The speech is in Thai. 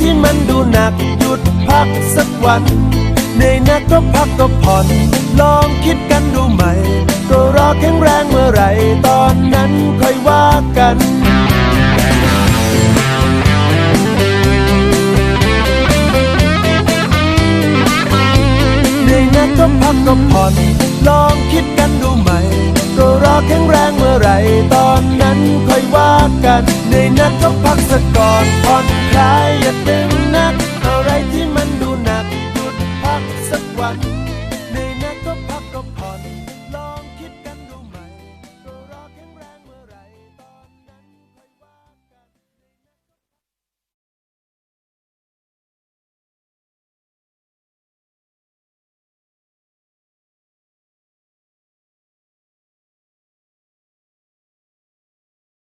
ที่มันดูหนักหยุดพักสักวันเหนื่อยนักก็พักก็ผ่อน ลองคิดกันดูใหม่ ก็รอแข็งแรงเมื่อไหรตอนนั้นค่อยว่ากันเหนื่อยนักก็พักก็ผ่อน ลองคิดกันดูใหม่ก็รอแข็งแรงเมื่อไรตอนนั้นค่อยว่ากันเหนื่อยหนักก็พักสักก่อนพ sub one.